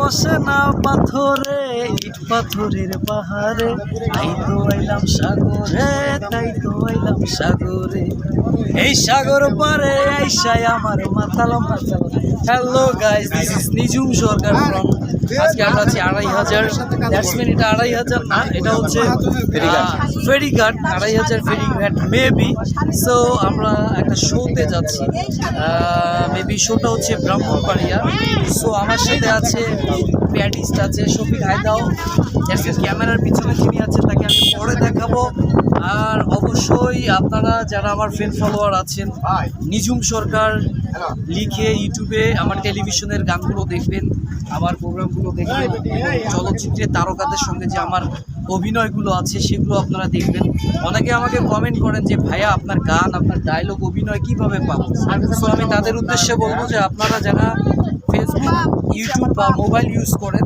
বসে না পাথরে, ইট পাথরের পাহাড়ে। তাই তো আইলাম সাগরে, তাই তো আইলাম সাগরে। এই সাগর পারে আইসাই আমার মাতালাম মাতালাম hello guys this is Nijum Sarkar from আজকে আমরা আছি আড়াই হাজার। দ্যাটস মিন এটা আড়াই হাজার না এটা হচ্ছে ফেরিঘাট। আড়াই হাজার ফেরিঘাট মেবি সো আমরা একটা শোতে যাচ্ছি। মেবি শোটা হচ্ছে ব্রাহ্মণবাড়িয়া। সো আমার সাথে আছে প্যাডিস্ট আছে শফিক হায়দাও। ক্যামেরার পিছনে যিনি আছে তাকে আমি পরে দেখাবো। আর অবশ্যই আপনারা যারা আমার ফ্রেন্ড ফলোয়ার আছেন নিজুম সরকার লিখে ইউটিউবে আমার টেলিভিশনের গানগুলো দেখবেন, আমার প্রোগ্রামগুলো দেখবেন এবং চলচ্চিত্রে তারকাদের সঙ্গে যে আমার অভিনয়গুলো আছে, সেগুলো আপনারা দেখবেন। অনেকে আমাকে কমেন্ট করেন যে, ভাইয়া, আপনার গান, আপনার ডায়লগ অভিনয় কীভাবে পাবো? সো আমি তাদের উদ্দেশ্যে বলব যে, আপনারা যারা ফেসবুক ইউটিউব বা মোবাইল ইউজ করেন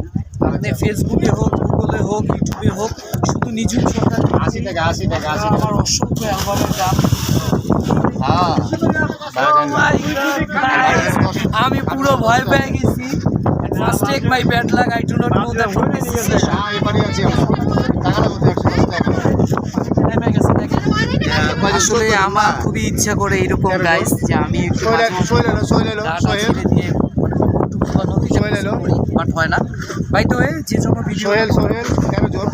আপনি ফেসবুকে হোক গুগলে হোক ইউটিউবে হোক শুধু নিজুম সরকার আশি টাকা আশি টাকা আশি আমার অসংখ্য অ্যালবামের গান। হ্যাঁ। আমি পুরো ভয় পেয়ে গেছি। First take my bad luck I do not know হ্যাঁ টাকা। আসলে আমার খুবই ইচ্ছা করে এরকম গাইস যে আমি একটু সোহেল সোহেল এলো সোহেল এলো গান সোহেল ছেড়ে দিয়ে নদীতে সোহেল বাট হয় না। ভাই তো যে জন্য ভিডিও সোহেল সোহেল কেন জোর?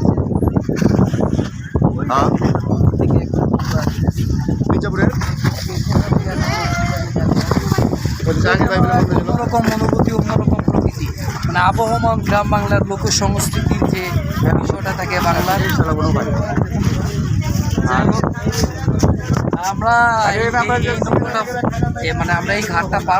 হ্যাঁ? মির্জাপুরের অন্যরকম অনুভূতি অন্যরকম প্রকৃতি। মানে আবহমান গ্রাম বাংলার লোক সংস্কৃতির যে বিষয়টা থাকে বাংলার। আমরা মানে আমরা এই ঘাটটা পার